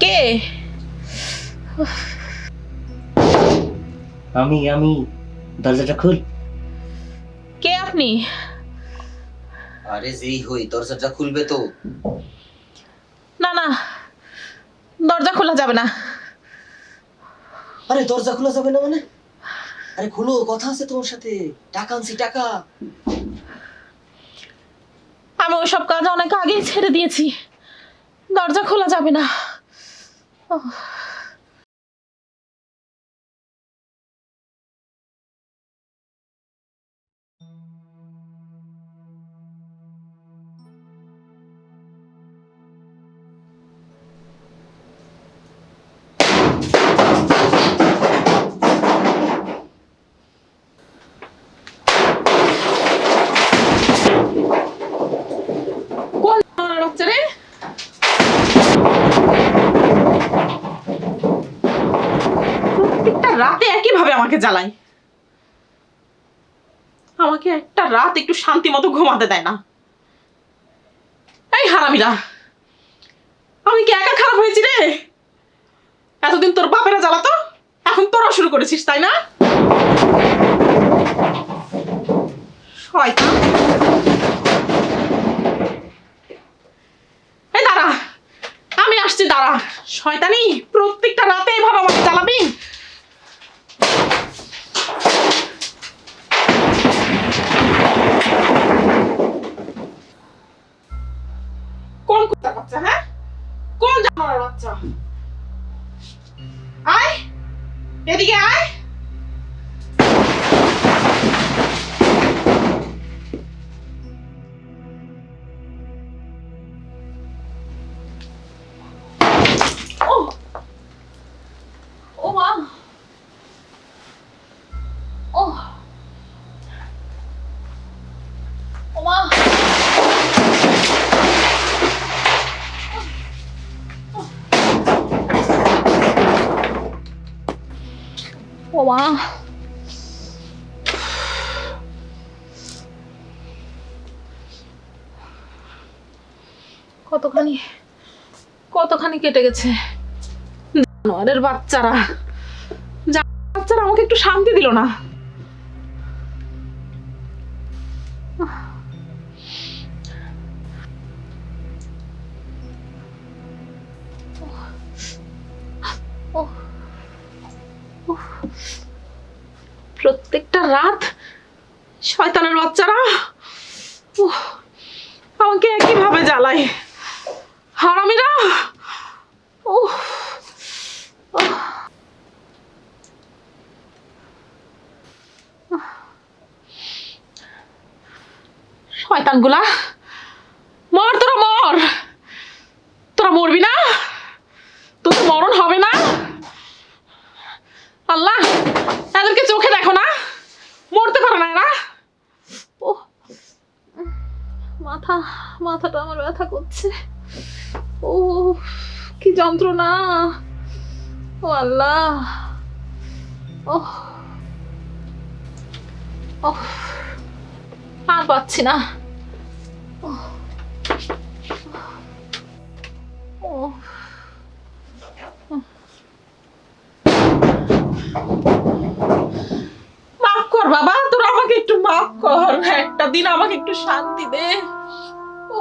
কে? আমি আমি। দরজাটা খুল। কে আপনি? আরে যেই হই দরজাটা খুলবে তো। না না। দরজা খোলা যাবে না। আরে দরজা খোলা যাবে না মানে? আরে খুলো কথা আছে তোমার সাথে। টাকা আনছি টাকা। আমি ওইসব কাজ অনেক আগেই ছেড়ে দিয়েছি। দরজা খোলা যাবে না। প্রত্যেকটা রাতে একই ভাবে আমাকে জ্বালায়। আমাকে একটা রাত একটু শান্তি মতো ঘুমাতে দেয় না। এই হারামিরা, আমি কি একা খারাপ হয়েছি রে? এতদিন তোর বাপেরা জ্বালাতো, এখন তোরা শুরু করেছিস, তাই না? এই দাঁড়া, আমি আসছি, দাঁড়া। শয়তানি, প্রত্যেকটা রাতে এভাবে আমাকে চালাবি কোন কুত্তার বাচ্চা হ্যাঁ? কোন জানোয়ারের বাচ্চা? আয়! এদিকে আয়! ও কতখানি কতখানি কেটে গেছে। জানোয়ারের বাচ্চারা। বাচ্চারা আমাকে একটু শান্তি দিল না। প্রত্যেকটা রাত? শয়তানের বাচ্চারা? আমাকে একইভাবে জ্বালায়। হারামিরা? উহ শয়তানগুলা মর তোরা মর তোরা মরবি না তোর মরণ হবে না আল্লাহ এদেরকে চোখে দেখো না মরতে পারে না এরা ও মাথা মাথাটা আমার ব্যথা করছে। ও কি যন্ত্রণা। ও আল্লাহ। ও আর পাচ্ছি না। ও মাফ কর বাবা, তোরা আমাকে একটু মাফ কর। একটা দিন আমাকে একটু শান্তি দে। ও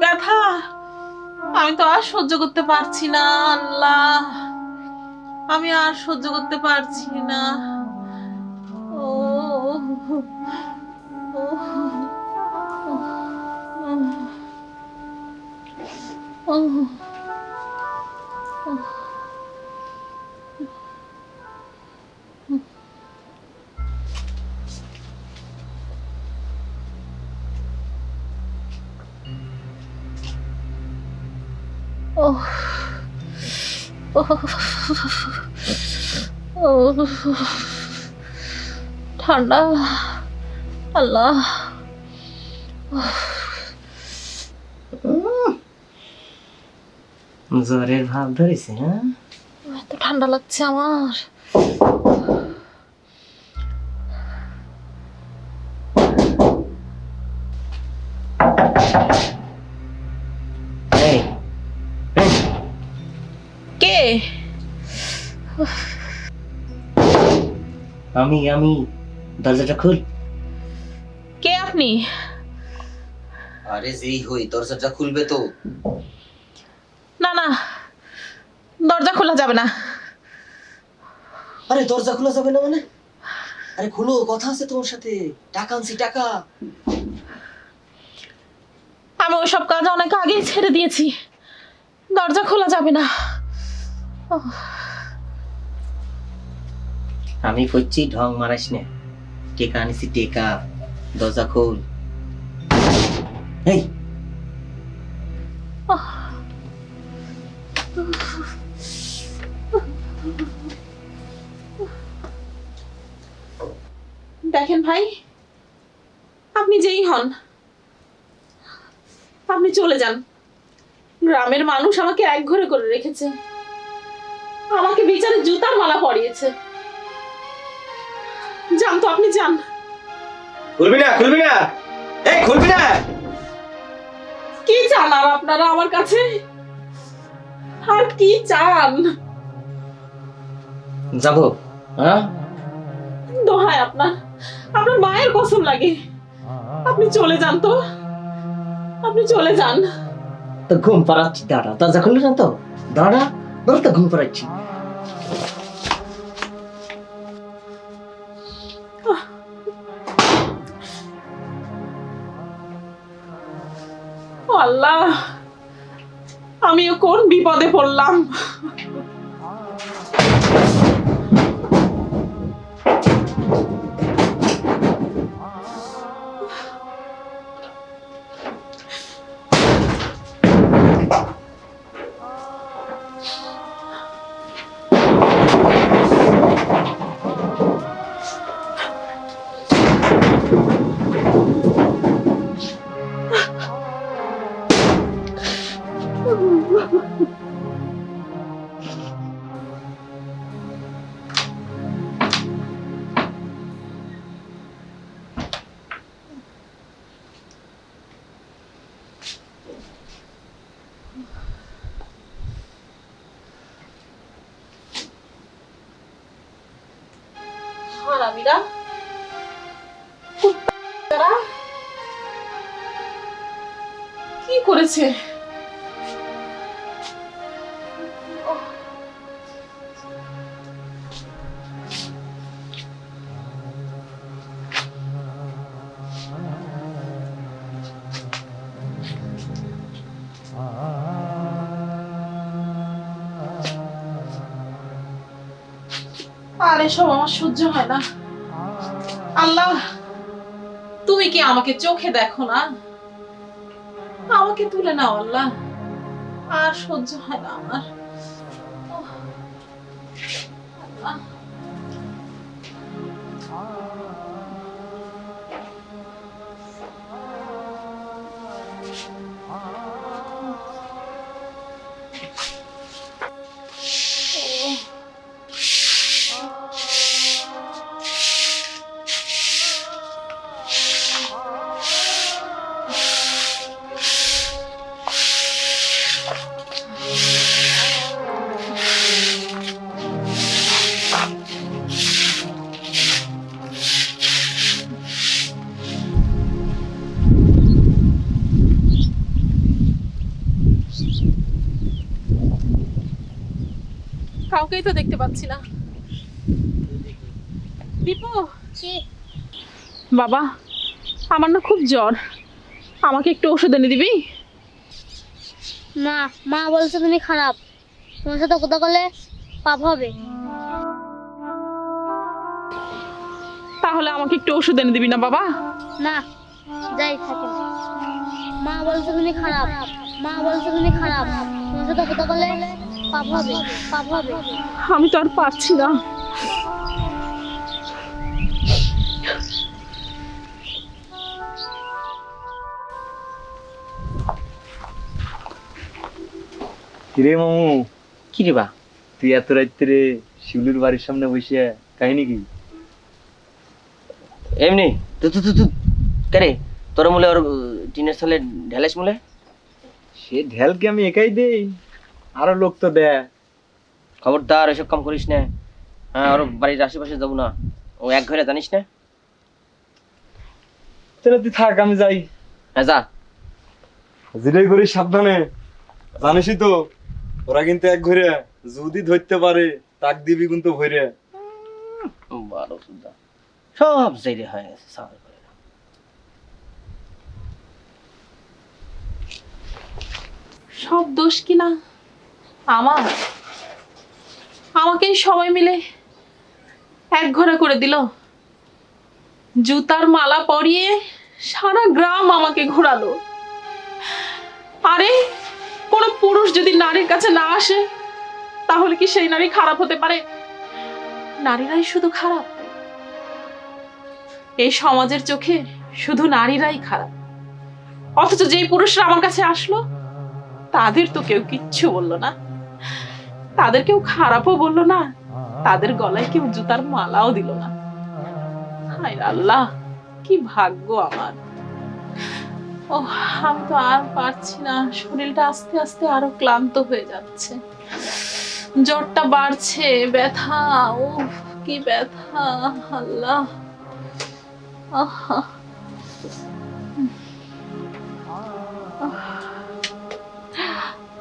ব্যথা আমি তো আর সহ্য করতে পারছি না আল্লাহ আমি আর সহ্য করতে পারছি না ও ও ঠান্ডা আল্লাহ। জ্বরের ভাব ধরেছে হ্যাঁ? এত ঠান্ডা লাগছে আমার। আমি আমি দরজাটা খুল। কে আপনি? আরে যেই হই দরজাটা খুলবে তো। না না দরজা খোলা যাবে না। আরে দরজা খোলা যাবে না মানে? আরে খুলো কথা আছে তোমার সাথে। টাকা আনছি টাকা। আমি ওইসব কাজ অনেক আগেই ছেড়ে দিয়েছি। দরজা খোলা যাবে না। আমি করছি ঢং মারাইস না। টেকা আনিছি, টেকা, দরজা খোল। এই দেখেন ভাই, আপনি যেই হন, আপনি চলে যান। গ্রামের মানুষ আমাকে এক ঘরে করে রেখেছে। আমাকে বিচারে জুতার মালা পরিয়েছে। যান তো আপনি যান। খুলবি না খুলবি না। এই খুলবি না। কি চান আর আপনারা আমার কাছে? আর কি চান? যাব হ্যাঁ? দোহায় আপনার আপনার মায়ের কসম লাগে। আপনি চলে যান তো। আপনি চলে যান। তো ঘুম পাড়াচ্ছি দাঁড়া। দরজা খুললি না তো? দাঁড়া দাঁড়া তো ঘুম পাড়াচ্ছি। আল্লাহ আমিও কোন বিপদে পড়লাম? হারামিরা কি করেছে আর এসব আমার সহ্য হয় না। আল্লাহ, তুমি কি আমাকে চোখে দেখো না? আমাকে তুলে নাও আল্লাহ। আর সহ্য হয় না আমার। বাবা আমার না খুব জ্বর। আমাকে একটু ওষুধ এনে দিবি? না মা বলছে তুমি খারাপ। তোমার সাথে কথা বলে পাপ হবে। তাহলে আমাকে একটু ওষুধ এনে দিবি না বাবা? না যাই থাকে। মা বলছে তুমি খারাপ। মা বলছে তুমি খারাপ। তোমার সাথে কথা বলে পাপ হবে পাপ হবে। আমি তো আর পারছি না। কিরে মামু? কি রে বা? তুই এত রাত্রে শিউলির বাড়ির সামনে বসে কাহিনী কি? এমনি। তু তু তু তু। কেরে তোর মূলে ওর টিনের সালে ঢেলেস মূলে? সে ঢেল কি আমি একাই দেই। আরও লোক তো দেয়। খবরদার এসব কাম করিস না। হ্যাঁ ওর বাড়ির আশেপাশে যাব না। ও এক ঘরে জানিস না? তাহলে তুই থাক আমি যাই। হ্যাঁ যা। যেটাই করিস সাবধানে। জানিসই তো। ওরা কিন্তু এক ঘরে যদি ধরতে পারে তাক দিবি কিন্তু ভরে। সুদ্ধা সব হয়ে গেছে সব দোষ কিনা আমার? আমাকেই সবাই মিলে এক ঘরে করে দিল। জুতার মালা পরিয়ে সারা গ্রাম আমাকে ঘোরালো। আরে কোনো পুরুষ যদি নারীর কাছে না আসে, তাহলে কি সেই নারী খারাপ হতে পারে? নারীরাই শুধু খারাপ। এই সমাজের চোখে শুধু নারীরাই খারাপ। অথচ যেই পুরুষরা আমার কাছে আসলো, তাদের তো কেউ কিচ্ছু বলল না। তাদের কেউ খারাপও বলল না। তাদের গলায় কেউ জুতার মালাও দিল না। হায় আল্লাহ, কি ভাগ্য আমার। ও আমি তো আর পারছি না। শরীরটা আস্তে আস্তে আরও ক্লান্ত হয়ে যাচ্ছে। জ্বরটা বাড়ছে, ব্যথা ও কি ব্যথা, আল্লাহ। আহা।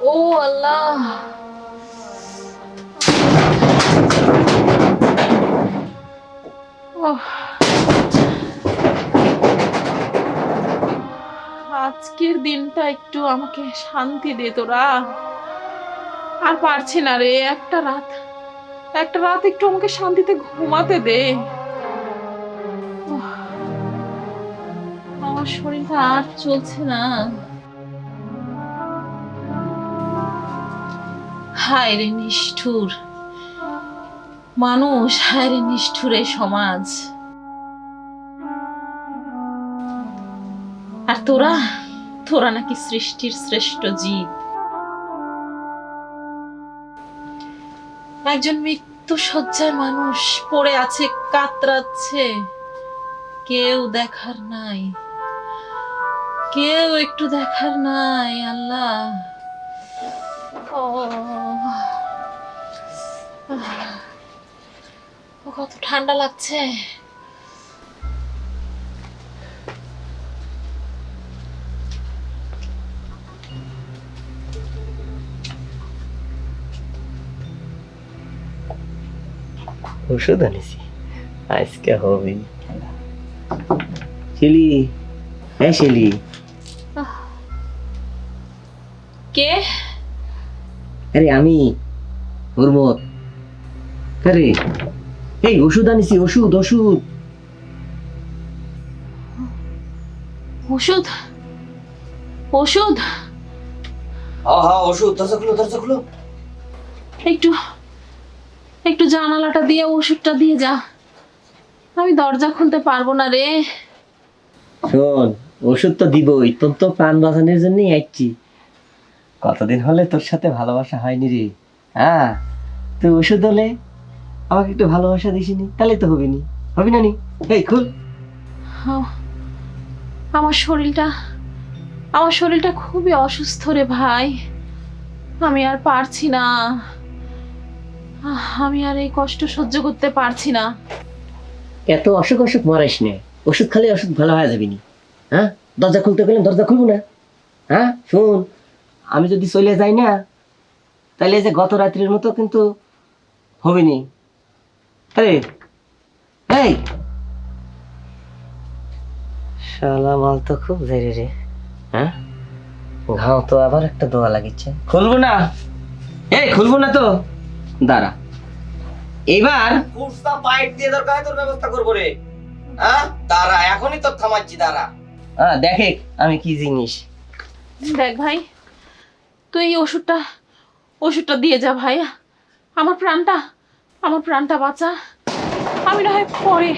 ও আল্লাহ। ওহ। আজকের দিনটা একটু আমাকে শান্তি দে তোরা। আর পারছি না রে, একটা রাত একটা রাত একটু আমাকে শান্তিতে ঘুমাতে দে। আমার শরীরটা আর চলছে না। হায় রে নিষ্ঠুর। মানুষ, হায় রে নিষ্ঠুর সমাজ। আর তোরা তোরা নাকি সৃষ্টির শ্রেষ্ঠ জীব। একজন মৃত্যু শয্যায় মানুষ পড়ে আছে কাতরাচ্ছে। কেউ দেখার নাই। কেউ একটু দেখার নাই আল্লাহ। ও, কত ঠান্ডা লাগছে। ওষুধ আনিছি। আজকে হবে। শিলি হ্যাঁ শিলি? কে? আরে আমি হুরমত। আরে এই ওষুধ আনিছি ওষুধ ওষুধ। ওষুধ? ওষুধ? হ্যাঁ হ্যাঁ ওষুধ দরজা খুলো দরজা খুলো। একটু একটু জানালাটা দিয়ে ওষুধটা দিয়ে যা। আমি দরজা খুলতে পারব না রে। শোন ওষুধ তো দিবই তোর তো প্রাণ বাঁচানোর জন্যই আসছি কতদিন হলে তোর সাথে ভালোবাসা হয়নি রে? হ্যাঁ তুই ওষুধ হলে আমাকে একটু ভালোবাসা দিসনি তাহলে তো হবে নি হবে না নি? এই খুল। আমার শরীরটা আমার শরীরটা খুবই অসুস্থ রে ভাই। আমি আর পারছি না। আমি আর এই কষ্ট সহ্য করতে পারছি না। এত অসুখ অসুখ মারাইস নে। ওষুধ খালি অসুখ ভালো হয়ে যাবি নি। হ্যাঁ? দরজা খুলতে গেলে দরজা খুলবো না। হ্যাঁ? শোন, আমি যদি চলে যাই না, তাহলে যে গত রাত্রির মতো কিন্তু হবে নি। আরে, এই! শালা, মাল তো খুব জেরে রে। হ্যাঁ? ঘাও তো আবার একটা দোয়া লাগিচ্ছে। খুলবো না। এই, খুলবো না তো। দাঁড়া। এবার কুর্তা পাইপ দিয়ে দরকার তোর ব্যবস্থা করব রে। হ্যাঁ? দাঁড়া এখনই তোর থামাচ্ছি দাঁড়া। হ্যাঁ দেখে আমি কি জিনিস। দেখ ভাই তুই এই ওষুধটা ওষুধটা দিয়ে যা ভাই আমার প্রাণটা আমার প্রাণটা বাঁচা। আমি না হয় পরে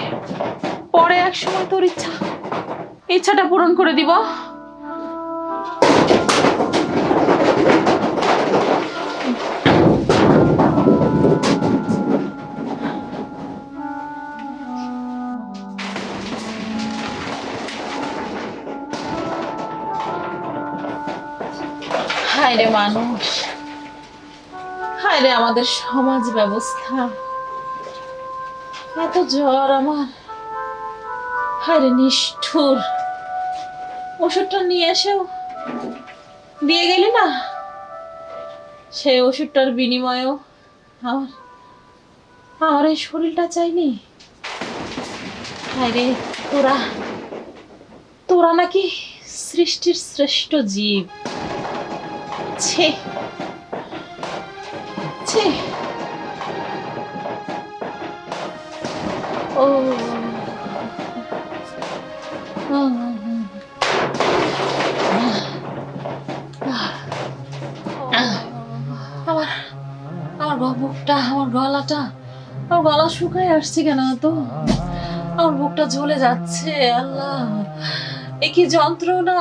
পরে এক সময় তোর ইচ্ছা ইচ্ছাটা পূরণ করে দিব। আমাদের সমাজ ব্যবস্থা। এত জ্বর আমার। হায় নিষ্ঠুর। ওষুধটা নিয়ে এসেও দিয়ে গেলি না? সেই ওষুধটার বিনিময়েও আমার আমার এই শরীরটা চাইনি। হায় রে, তোরা তোরা নাকি সৃষ্টির শ্রেষ্ঠ জীব। ছে। ছে ও আমার আমার বুকটা আমার গলাটা, আমার গলা শুকায় আসছে কেন তো? আমার বুকটা জ্বলে যাচ্ছে, আল্লাহ। এ কি যন্ত্রণা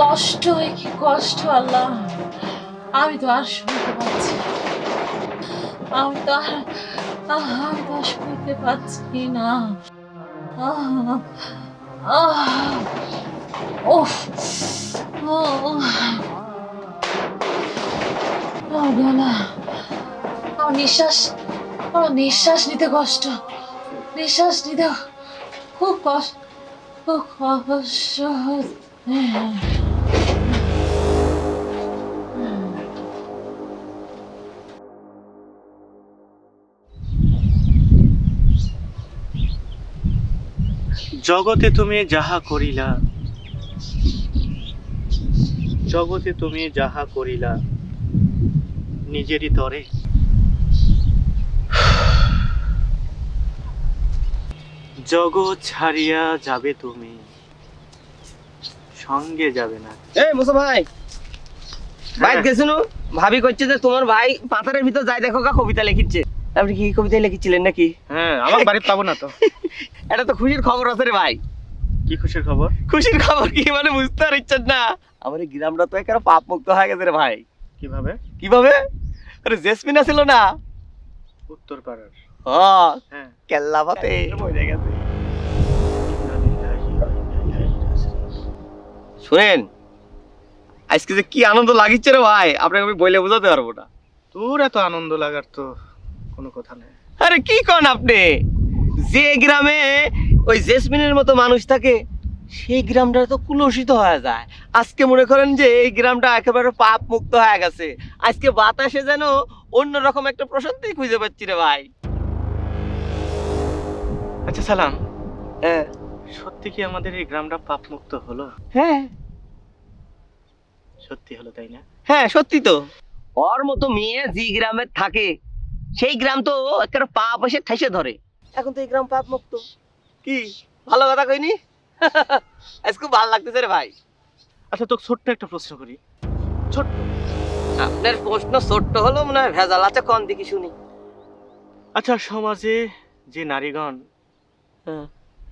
কষ্ট, এ কি কষ্ট, আল্লাহ। আমি তো আর শুনতে পাচ্ছি আমি তো আর আমি তো আর শুনতে পাচ্ছি না। উফ, ও, গলা আমার নিঃশ্বাস আমার নিঃশ্বাস নিতে কষ্ট। নিঃশ্বাস নিতে খুব কষ্ট খুব কষ্ট জগতে তুমি যাহা করিলা, জগতে তুমি যাহা করিলা, নিজেরই তরে। জগৎ ছাড়িয়া যাবে তুমি, সঙ্গে যাবে না। এই মুসা ভাই বাইক গেছিল ভাবি করছে যে তোমার ভাই পাথরের ভিতর যাই দেখো কা কবিতা লিখিচ্ছে। আপনি কি কবিতা লিখেছিলেন নাকি? হ্যাঁ আমার বাড়িতে পাবো না তো। এটা তো খুশির খবর আছে রে ভাই। কি খুশির খবর? খুশির খবর কি মানে বুঝতে পারছেন না। আমার এই গ্রামটা তো একেবারে পাপ মুক্ত হয়ে গেছে রে ভাই। কীভাবে? কীভাবে? আরে জেসমিন ছিল না? উত্তর পাড়ার হ্যাঁ হ্যাঁ। কেল্লা গেছে শুনেন আজকে যে কি আনন্দ লাগিচ্ছে রে ভাই আপনাকে আমি বলে বোঝাতে পারব না। তোর এত আনন্দ লাগার তো। কোনো কথা নেই। আরে কি কন আপনি? যে গ্রামে ওই জেসমিনের মতো মানুষ থাকে সেই গ্রামটা তো কুলসিত হয়ে যায়। আজকে মনে করেন যে এই গ্রামটা একেবারে পাপ মুক্ত হয়ে গেছে। আজকে বাতাসে যেন অন্যরকম একটা প্রশান্তি খুঁজে পাচ্ছি রে ভাই। আচ্ছা সালাম। হ্যাঁ সত্যি কি আমাদের এই গ্রামটা পাপ মুক্ত হলো? হ্যাঁ। সত্যি হলো তাই না? হ্যাঁ সত্যি তো। ওর মতো মেয়ে যে গ্রামে থাকে সেই গ্রাম তো একটা পাপ এসে ঠেসে ধরে। এখন তো এই গ্রাম পাপ মুক্ত। কি? ভালো কথা কইনি? আজ খুব ভালো লাগতেছে রে ভাই। আচ্ছা তোকে ছোট্ট একটা প্রশ্ন করি। ছোট্ট। আপনার প্রশ্ন ছোট্ট হলো মনে হয় ভেজাল আছে কন দেখি শুনি? আচ্ছা সমাজে যে নারীগণ হ্যাঁ।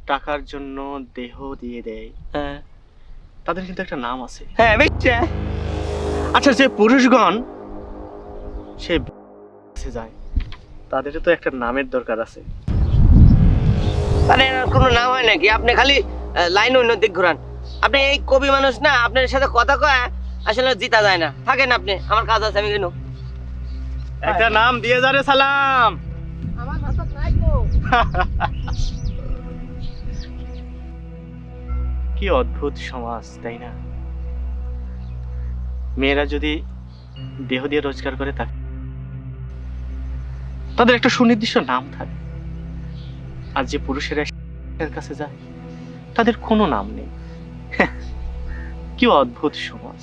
টাকার জন্য দেহ দিয়ে দেয় হ্যাঁ। তাদের কিন্তু একটা নাম আছে। হ্যাঁ আচ্ছা যে পুরুষগণ সে যায় তাদেরও তো একটা নামের দরকার আছে। মানে এর কোনো নাম হয় নাকি? আপনি খালি লাইন অন্য দিক ঘুরান। আপনি এই কবি মানুষ না আপনার সাথে কথা কয় আসলে জিতা যায় না। থাকেন আপনি আমার কাজ আছে আমি কেন। একটা নাম দিয়ে যা রে সালাম। কি অদ্ভুত সমাজ তাই না? মেয়েরা যদি দেহ দিয়ে রোজগার করে থাকে তাদের একটা সুনির্দিষ্ট নাম থাকে। আর যে পুরুষেরা কাছে যায়, তাদের কোনো নাম নেই। কি অদ্ভুত সমাজ।